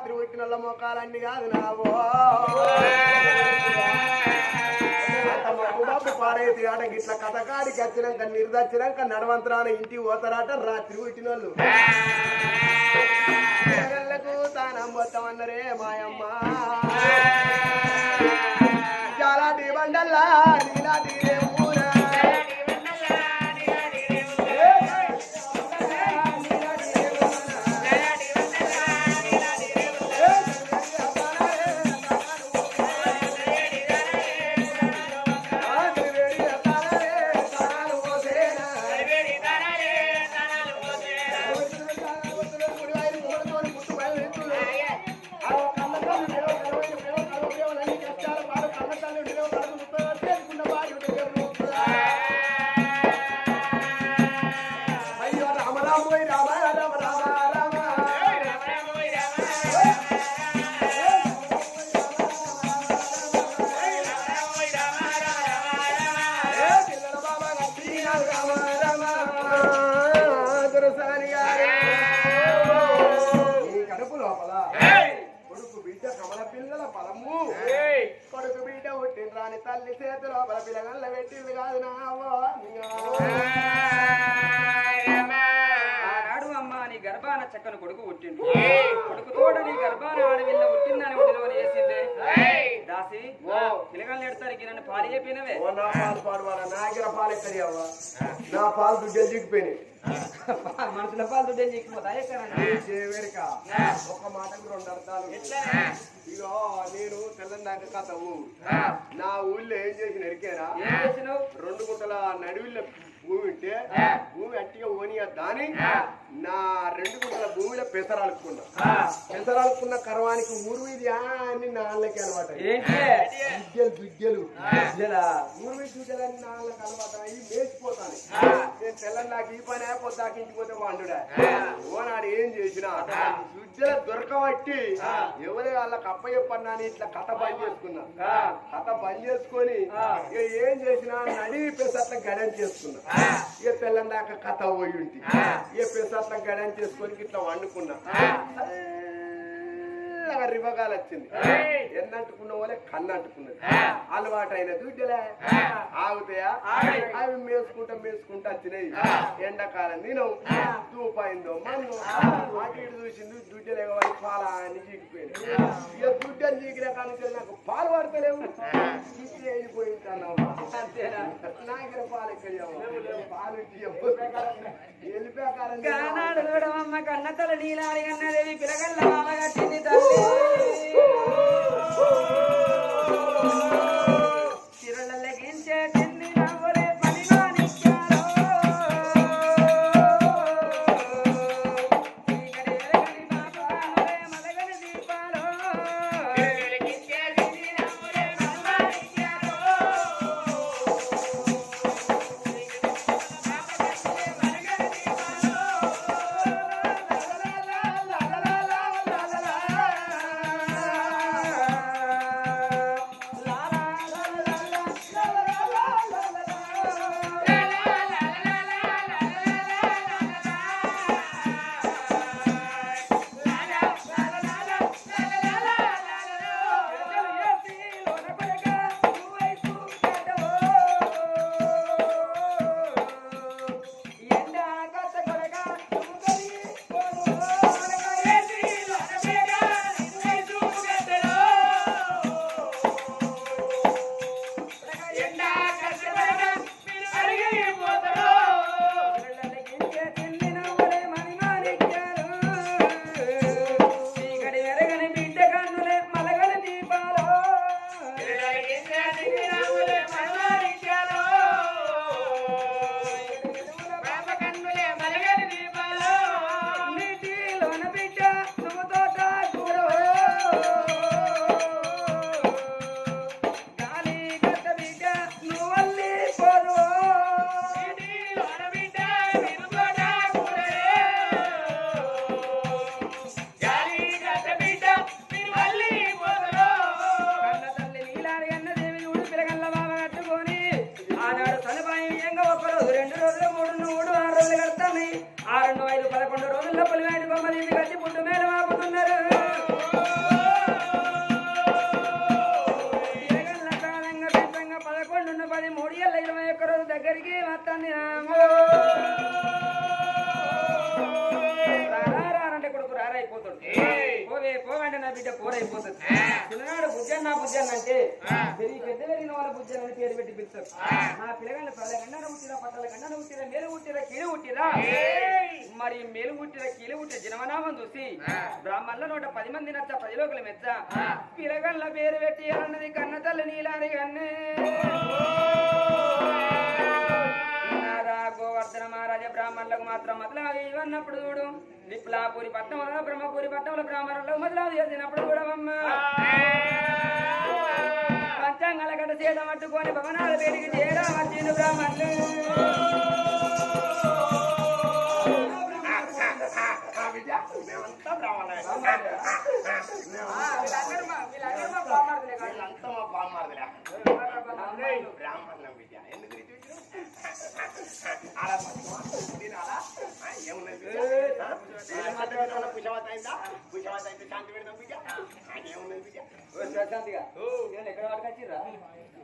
రాత్రి పుట్టిన మోకాలన్నీ కాదు నావో. మబ్బు పాడైతే ఆట గిట్ల కథకాడికి వచ్చినాక నిర్దచ్చినాక నడవంతరాన ఇంటికి పోతారాట రాత్రి పుట్టినోళ్ళు పిల్లలకు తానం పోతామన్నరే మాయమ్మ. పిల్లల ఫలము కొడుకు బిడ్డ పుట్టిన రాని తల్లి చేతి లోపల పిల్లగల్ల పెట్టింది కాదు నా ఆనాడు అమ్మ నీ గర్భాన చక్కని కొడుకు పుట్టిండు. కొడుకు తోడ నీ గర్భాన ఆడవిల్ల పుట్టిందని ఒడిలో వేసిందే దాసి పిలగాళ్ళు ఎడతానికి నన్ను పాలు చెప్పినవే. ఓ నా పాలు పాడువాడా నా దగ్గర పాలు ఎక్కడి నా పాలు దుడ్డలు దిగిపోయినాయి మనుషుల పాలు దుడ్డే నీకుపోతా వేరుక ఒక మాటకు రెండు అర్థాలు. ఇగో నేను తెల్లందాక కథవు నా ఊళ్ళో ఏం చేసిన ఎరికేనా రెండు గుంటల నడువుల భూమి ఉంటే భూమి అట్టిగా ఓనియా దాని నా రెండు గుంటల భూమిలో పెసరాలుకున్నా పెసరాలుకున్న కరవానికి ఊరు ఇది అని నాళ్ళకి అనమాట దుడ్డలు జలా. ఊరు దుడ్డలని నాళ్ళకి అనమాట అవి మేసిపోతాను నేను తెల్లని నాకు ఈ పని అయిపోతాకి ఇంటిపోతే వండుడా ఓనాడు ఏం చేసిన దుడ్డల దొరకబట్టి ఎవరే వాళ్ళకి అప్ప చెప్పన్నా ఇట్లా కథ బంద్ చేసుకున్నా. కథ బంద్ చేసుకొని ఇక ఏం చేసినా నడి పెసట్ల గడం చేసుకున్నా. ఇక తెల్లని దాకా కథ పోయి ఉంటి. ఇక పెసట్ల గడం చేసుకొని ఇట్లా వండుకున్నా. చల్లగా రివగాలు వచ్చింది. ఎన్నంటుకున్న వాళ్ళే కన్ను అంటుకున్నది అలవాటు అయిన దుడ్డలే ఆగుతాయా? అవి మేసుకుంటా మేసుకుంటా వచ్చినాయి. ఎండాకాలం తినవు దూపాయిందో మన్ను. అటు ఇటు చూసింది దుడ్డలే కావాలి పాల అని చీకిపోయింది ఇక దుడ్డలు చీకిన కానీ నాకు పాలు పడతలేవు. అంతేనా? నాగిన పాలు ఎక్కడ పాలు వెళ్ళిపోయాకారం కన్న తల నీలాడి అన్నదేవి పిలగల్ల మామ కట్టింది తల్లి. Thank you. పోవే పోవంటే నా బిడ్డ పోరైపోతుంది. పిల్లగాడు బుజ్జన్న బుజ్జన్న అంటే పెరిగి పెద్ద పెరిగిన వాళ్ళ బుజ్జన్న పేరు పెట్టి పిలుస్తారు. మా పిల్లగాళ్ళు పల్లె గండ ఉట్టిరా పట్టల గండ ఉట్టిరా మేలు ఉట్టిరా కీలు మరి మేలు ఉట్టిరా కీలు ఉట్టిన జనమనామం చూసి బ్రాహ్మణుల నూట పది మంది నచ్చ పది లోకలు మెచ్చ పిల్లగాళ్ళ పేరు పెట్టి అన్నది కన్న తల్లి నీలారి అన్నే గోవర్ధన మహారాజ బ్రాహ్మణులకు మాత్రం మొదలావి ఇవన్నప్పుడు చూడు విప్లాపురి పట్టణంలో బ్రహ్మపురి పట్టణంలో బ్రాహ్మణులకు మొదలావి చేసినప్పుడు చూడవమ్మ పంచాంగాల గడ్డ చేయడం పట్టుకొని భవనాల పేరుకి చేయడం వచ్చింది బ్రాహ్మణులు. వీళ్ళంతా మా బామ్మారుదురా. బ్రాహ్మణులం విద్య. ఎందుకు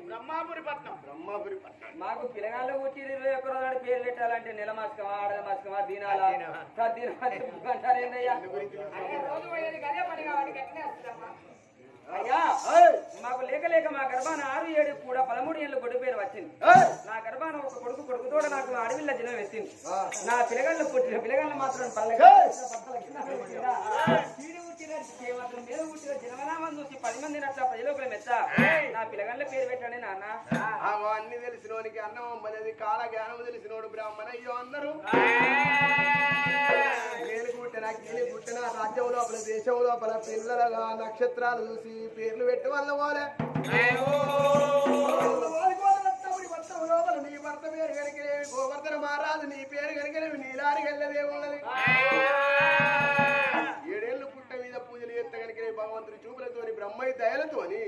బ్రహ్మాపురి పట్నం బ్రహ్మాపురి పట్నం మాకు పిల్లగాళ్ళు వచ్చి ఇరవై ఒక్క రోజు పేరు పెట్టాలంటే నెల మాసకమా ఆడద మాసకమా దినాలా. తద్దినాలా అంటారు ఏంటయ్యా రోజు పోయేది పని కాబట్టి అయ్యా మాకు లేక లేక మా గర్భాన ఆరు ఏడు కూడా పదమూడు ఏళ్ళు కొడుకు పేరు వచ్చింది. నా గర్భాన ఒక కొడుకు కొడుకు తోడ నాకు అడవిల్ల జనం ఎత్తింది. నా పిల్లగాళ్ళు పుట్టిన పిల్లగాళ్ళు మాత్రం జనమనామం చూసి పది మంది నచ్చ ప్రజలోకుల మెచ్చ నా పిల్లగాళ్ళ పేరు పెట్టండి నాన్న. అన్ని తెలిసినోనికి అన్నం అమ్మలేదు కాల జ్ఞానం తెలిసినోడు బ్రాహ్మణ అయ్యో అందరూ పుట్టిన కీలి పుట్టిన రాజ్యం లోపల దేశం లోపల పిల్లలుగా నక్షత్రాలు చూసి పేర్లు పెట్టి వాళ్ళ పోలే నీ భర్త పేరు కనుకనేవి గోవర్ధన మహారాజు నీ పేరు కనుకనేవి నీలారి గెల్లదేమున్నది ఏడేళ్ళు పుట్ట మీద పూజలు చేస్తే కనుక భగవంతుడి చూపులతోని బ్రహ్మయ్య దయలతోని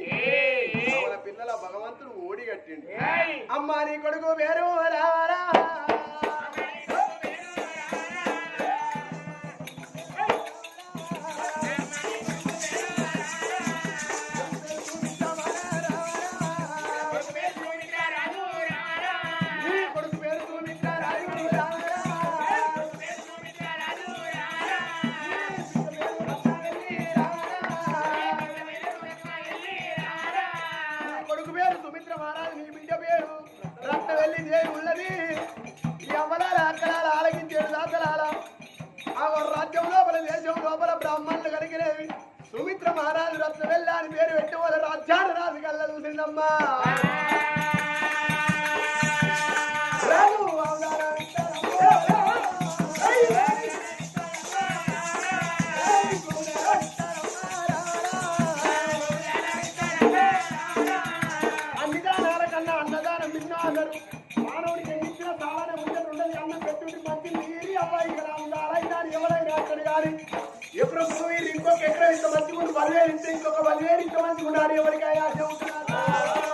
పిల్లల భగవంతుడు ఓడి కట్టిండు. అమ్మా నీ కొడుకు పేరు రారా. అన్నదానం మానవుడికి ఇచ్చిన సామాన్య ముందర ఉండదు అన్నం పెట్టుడి మంచి నీరి అబ్బాయి ఎవరైనా అక్కడ కానీ ఎప్పుడు ఇంకొక ఎక్కడ ఇంత మంచిగా ఉండి ఇంకొక బలివేరు మంచిగా ఉండాలి ఎవరికైనా ఆశ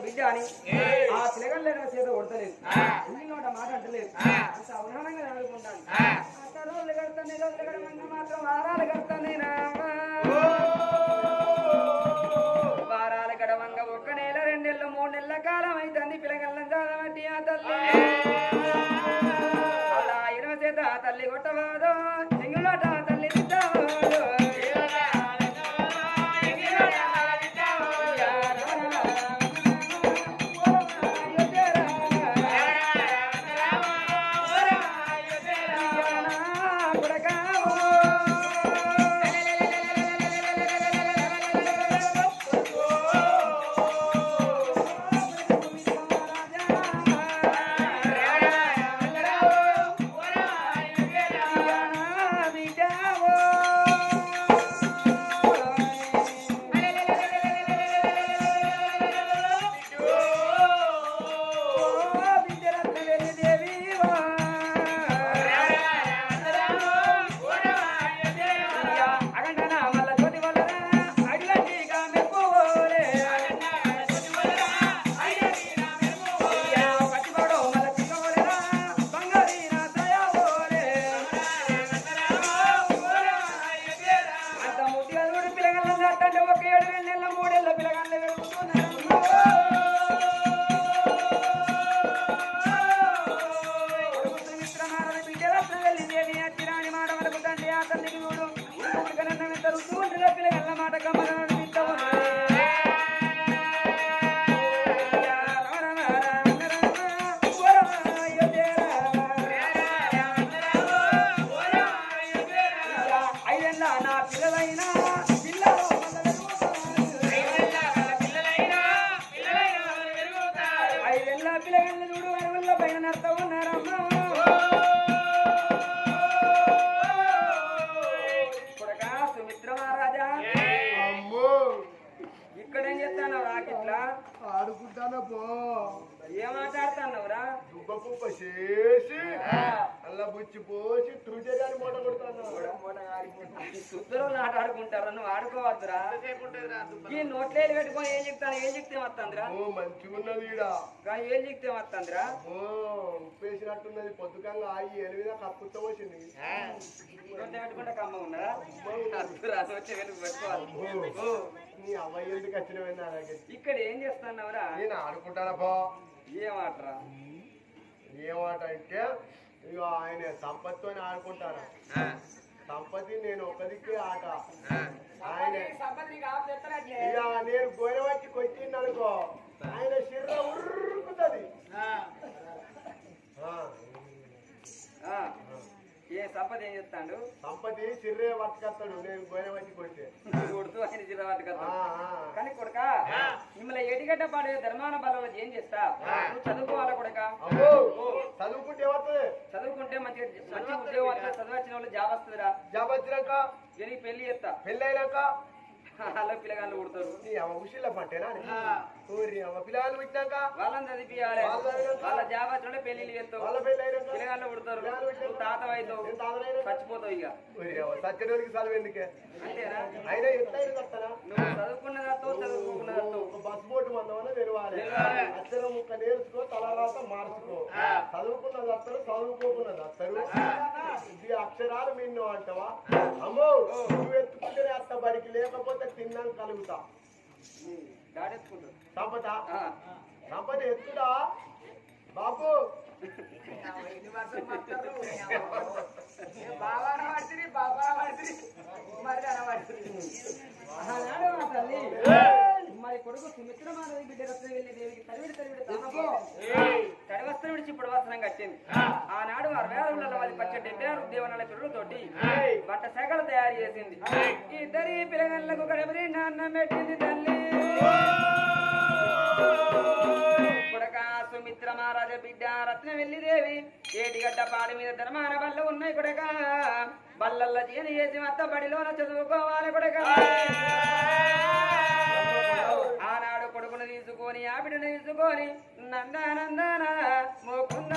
బిడ్డ అని ఆ పిలగల్లేదో చేత కొడతలేదు. నోట మాట అంటలేదు. అంత అవమానంగా అనుకుంటాను అత్త రోజులు కడతాను రోజులు కడమంగా మాత్రం వారాలు కడతాను వారాలు గడవంగా ఒక్క నెల రెండు నెలలు మూడు నెలల కాలం అవుతుంది పిల్లగల్లం చాలబట్టి ఆ తల్లి. కుప్ప చేసి అల్ల బుచ్చి పోసి తుజరి మూట కొడుతాను సుద్దరు నాట ఆడుకుంటారా? నువ్వు ఆడుకోవద్దురా. ఈ నోట్లేలు పెట్టుకొని ఏం చెప్తాను? ఏం చెప్తే వస్తుందిరా ఓ మంచిగా ఉన్నది ఏం చెప్తే వస్తుందిరా ఓ ఉప్పేసినట్టున్నది. పొద్దుకంగా ఆగి ఎనిమిది కప్పుతో వచ్చింది పెట్టుకుంటే కమ్మ ఉన్నారా వచ్చి వెనుక పెట్టుకోవాలి ఓ, నీ అవ్వయ్య ఎందుకు వచ్చినవైనా ఇక్కడ ఏం చేస్తున్నావురా? నేను ఆడుకుంటానా పో ఏం ఆటరా? ఏమాట అంటే ఇక ఆయన సంపత్తో ఆడుకుంటారా. సంపత్తి నేను ఒక దిక్కే ఆట. ఆయన ఇక నేను గోరె వచ్చి కొట్టింది అనుకో ఆయన శరీర ఉరుకుతుంది ఆ, ఏ సంపద ఏం చెప్తాడు సంపతి శరీరే పట్టుకొస్తాడు నేను వచ్చి కొడుతూ. ఆయన కదా ఆ. కానీ కొడక మిమ్మల్ని ఏటిగడ్డ పాడే ధర్మాన బలంలో ఏం చేస్తా? నువ్వు చదువుకోవాలా కొడక? చదువుకుంటే ఏమవుతుంది? చదువుకుంటే మంచి మంచి ఉద్యోగం వస్తుంది చదువు వచ్చిన వాళ్ళు జాబ్ వస్తుందిరా. జాబ్ వచ్చినాక దీనికి పెళ్ళి చేస్తా. పెళ్ళి అయినాక అలా పిల్లగాళ్ళు పుడతారు నీ అమ్మ ఉషిల్ల పట్టేనా ఊరి అమ్మ పిల్లలు పుట్టినాక వాళ్ళని చదివియాలి వాళ్ళ జాబ్ వచ్చిన పెళ్ళి చేస్తావు. వాళ్ళ పిల్లగాళ్ళు పుడతారు నువ్వు తాత అవుతావు. చచ్చిపోతావు ఇక. చదువు ఎందుకే? అంతేనా? అయినా నువ్వు బోర్డు మందమని తెలవాలి అక్షరం ముక్క నేర్చుకో తల రాత మార్చుకో. చదువుకున్నది అత్తరు చదువుకోకున్నది అత్తరు. ఇది అక్షరాలు మిన్ను అంటావా? అమ్మో నువ్వు ఎత్తుకుంటేనే అత్త బడికి లేకపోతే తిన్నాం కలుగుతా. సంపద. సంపద ఎత్తుడా? బాబు. తల్లి మరి కొడుకు సుమిత్రమానవి బిడ్డ రత్న వెళ్ళి దేవికి తరివిడి తరివిడి విడిచి ఇప్పుడు వస్త్రం కట్టింది ఆనాడు ఆరు వాళ్ళ పచ్చ డెబ్బై ఆరు దేవనాల పిల్లలతోటి బట్ట శాఖలు తయారు చేసింది. ఇద్దరి పిల్లగళ్ళకు గడపడి నాన్న పెట్టింది తల్లి. సుమిత్ర మహారాజ బిడ్డ రత్న వెళ్ళిదేవి ఏటిగడ్డ పాడి మీద ధర్మాన బల్ల ఉన్నాయి కొడక. బల్లల్లో జీని చేసి మత్త బడిలోన చదువుకోవాలి కొడక. ఆనాడు కొడుకును తీసుకొని ఆ తీసుకొని నందనందన ముకుంద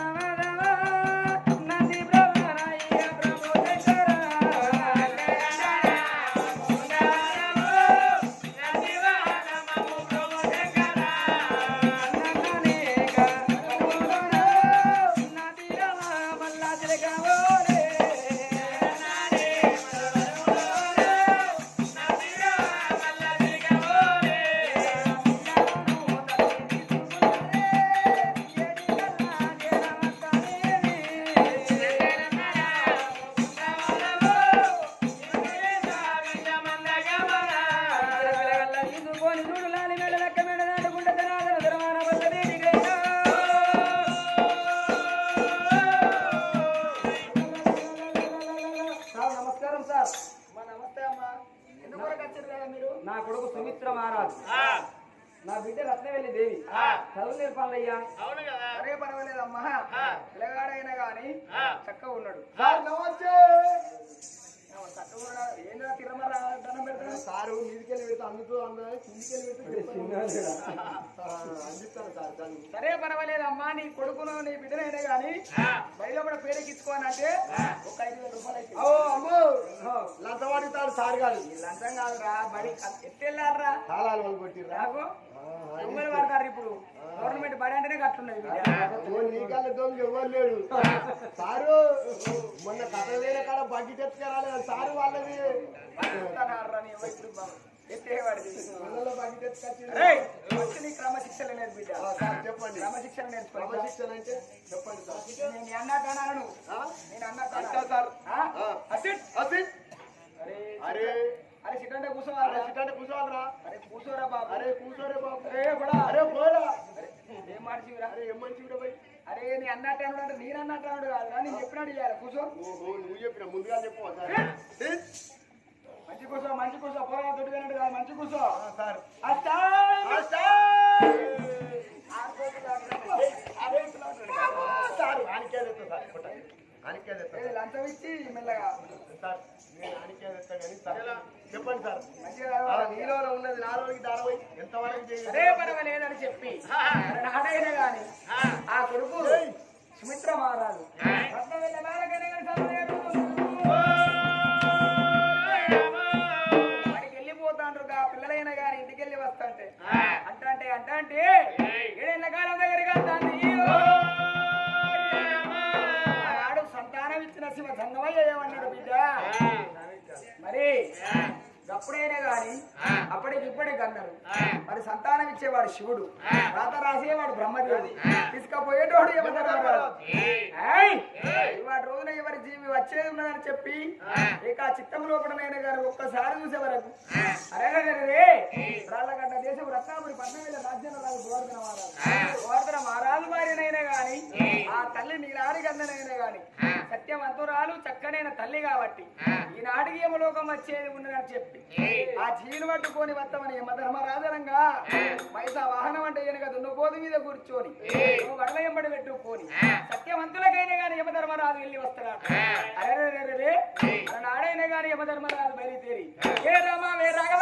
నా కొడుకు సుమిత్ర మహారాజు. నా బిడ్డ రత్నవెల్లి దేవి. చదువు నేర్పాలయ్యా. అరే పర్వాలేదమ్మా. పిల్లగాడైనా గాని చక్కగా ఉన్నాడు. నమస్తే. సారు మీదికెళ్ళి పెడితే అందుతూ అందరూ కిందికెళ్ళి పెడితే అందిస్తాను సార్ దాన్ని సరే పర్వాలేదమ్మా నీ కొడుకును నీ బిడ్డనైనా గాని బయట కూడా పేరెక్కించుకోనంటే ఒక ఐదు వేల రూపాయలు అమ్మో. లంచవాడితాడు సార్ గారు. లంచం కాదురా బడి ఎట్టెళ్ళారా తాళాలు వాళ్ళు కొట్టిర్రా. నాకు నీకల్ల దొంగ ఎవరు లేడు? సారు మొన్న కథ వేరే కాడ బగ్గి తెచ్చుకురాలేదు సారు వాళ్ళది. క్రమశిక్షణ చెప్పండి. క్రమశిక్షణ క్రమశిక్షణ అంటే చెప్పండి సార్. నేను అన్నాను ఆ? నేను అన్నా అంటా సార్. అసిట్. అసిట్. అరే అరే. అరే సిట్టంటే అరే కూర్చోవాలా సిట్టంటే కూర్చోవాలరా. అరే కూర్చోరా బాబు. అరే కూర్చోరే బాబు. అరే బడా. అరే ఏం మార్చివిరా అరే ఏం మంచిగా పోయి? అరే నీ అన్నట్టు అన్నాడు నేను అన్నట్టు అన్నాడు కాదురా నేను చెప్పినట్టు చేయాలి. కూర్చో. ఓహో నువ్వు చెప్పిన ముందుగా చెప్పు ఏమన్నాడు బిడ్డ. మరి అప్పుడైనా గాని అప్పటికి ఇప్పటికి అన్నారు మరి సంతానం ఇచ్చేవాడు శివుడు. రాత రాసేవాడు బ్రహ్మదేవుడు. తీసుకపోయేటోడు వాటి రోజున ఎవరి జీవి వచ్చేది ఉన్నదని చెప్పి ఇక చిత్తం లోపలనైనా గారు ఒక్కసారి చూసే వరకు. అరే రే! రాళ్ళగడ్డ దేశం రత్నాపురి పద్మవేల రాజ్యం రాజు గోవర్ధన మహారాజు. గోవర్ధన మహారాజు వారినైనా గాని ఆ తల్లి నీలాడి గన్ననైనా గాని సత్యవంతురాలు చక్కనైన తల్లి కాబట్టి ఈనాటికి యమలోకం వచ్చేది ఉన్నదని చెప్పి. ఆ జీలు పట్టుకొని వస్తామని యమధర్మరాజనంగా పైసా వాహనం అంటే ఈయనగా దున్నపోతు మీద కూర్చొని. నువ్వు వడల ఎంబడి పెట్టుకొని. సత్యవంతులకైనా గాని యమధర్మరాజు వెళ్ళి వస్తాడు? అరే రే రే నాడైనా గాని యమధర్మరాజు బయలుదేరి. ఏ రామా వే రాఘవ